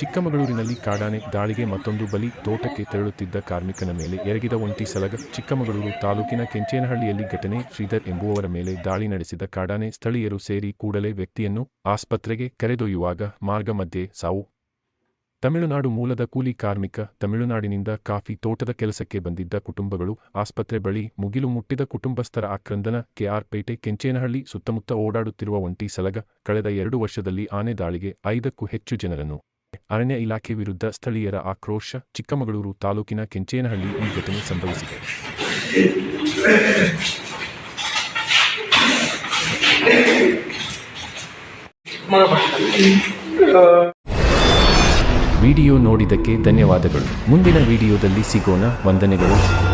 ಚಿಕ್ಕಮಗಳೂರಿನಲ್ಲಿ ಕಾಡಾನೆ ದಾಳಿಗೆ ಮತ್ತೊಂದು ಬಲಿ ತೋಟಕ್ಕೆ ತೆರಳುತ್ತಿದ್ದ ಕಾರ್ಮಿಕನ ಮೇಲೆ ಎರಗಿದ ಒಂಟಿ ಸಲಗ ಚಿಕ್ಕಮಗಳೂರು ತಾಲೂಕಿನ ಕೆಂಚೇನಹಳ್ಳಿಯಲ್ಲಿ ಘಟನೆ. ಶ್ರೀಧರ್ ಎಂಬುವವರ ಮೇಲೆ ದಾಳಿ ನಡೆಸಿದ ಕಾಡಾನೆ ಸ್ಥಳೀಯರು ಸೇರಿ ಕೂಡಲೇ ವ್ಯಕ್ತಿಯನ್ನು ಆಸ್ಪತ್ರೆಗೆ ಕರೆದೊಯ್ಯುವಾಗ ಮಾರ್ಗ ಮಧ್ಯೆ ಸಾವು. ತಮಿಳುನಾಡು ಮೂಲದ ಕೂಲಿ ಕಾರ್ಮಿಕ, ತಮಿಳುನಾಡಿನಿಂದ ಕಾಫಿ ತೋಟದ ಕೆಲಸಕ್ಕೆ ಬಂದಿದ್ದ ಕುಟುಂಬಗಳು ಆಸ್ಪತ್ರೆ ಬಳಿ ಮುಗಿಲು ಮುಟ್ಟಿದ ಕುಟುಂಬಸ್ಥರ ಆಕ್ರಂದನ ಕೆಆರ್ಪೇಟೆ ಕೆಂಚೇನಹಳ್ಳಿ ಸುತ್ತಮುತ್ತ ಓಡಾಡುತ್ತಿರುವ ಒಂಟಿ ಸಲಗ ಕಳೆದ ಎರಡು ವರ್ಷದಲ್ಲಿ ಆನೆ ದಾಳಿಗೆ ಐದಕ್ಕೂ ಹೆಚ್ಚು ಜನರನ್ನು ಅರಣ್ಯ ಇಲಾಖೆ ವಿರುದ್ಧ ಸ್ಥಳೀಯರ ಆಕ್ರೋಶ ಚಿಕ್ಕಮಗಳೂರು ತಾಲೂಕಿನ ಕೆಂಚೇನಹಳ್ಳಿ ಈ ಘಟನೆ ಸಂಭವಿಸಿದೆ. ವಿಡಿಯೋ ನೋಡಿದ್ದಕ್ಕೆ ಧನ್ಯವಾದಗಳು. ಮುಂದಿನ ವಿಡಿಯೋದಲ್ಲಿ ಸಿಗೋಣ. ವಂದನೆಗಳು.